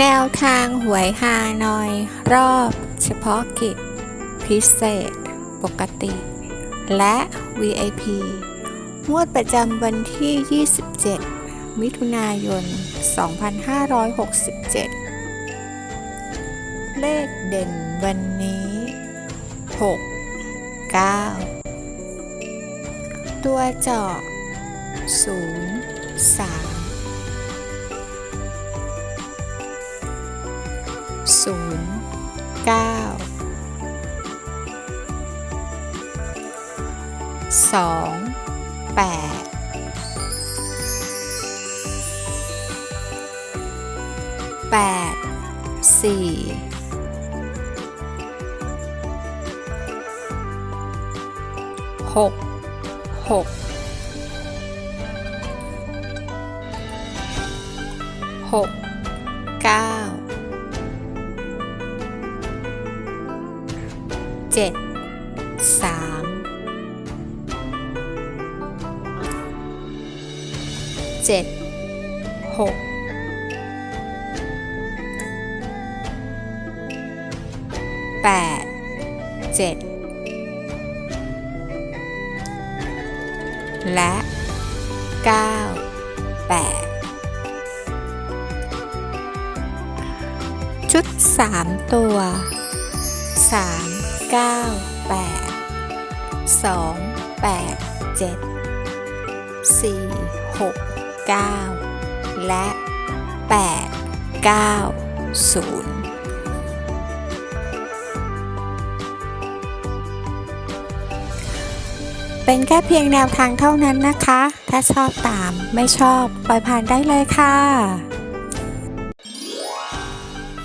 แนวทางหวยฮานอย รอบ เฉพาะกิจ พิเศษ ปกติ และ VIP งวดประจำวันที่ 27 มิถุนายน 2567 เลขเด่นวันนี้ 6 9 ตัวเจาะ0 3 ศูนย์เก้าสองแปดแปดสี่หกหกหก 7 3 7 6แปดเจ็ดและเก้าแปดชุดสามตัวสาม เก้าแปดสองแปดเจ็ดสี่หกเก้าและแปดเก้าศูนย์เป็นแค่เพียงแนวทางเท่านั้นนะคะ ถ้าชอบตาม ไม่ชอบ ปล่อยผ่านได้เลยค่ะ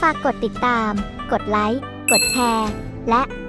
ฝากกดติดตาม กดไลค์ กดแชร์ และ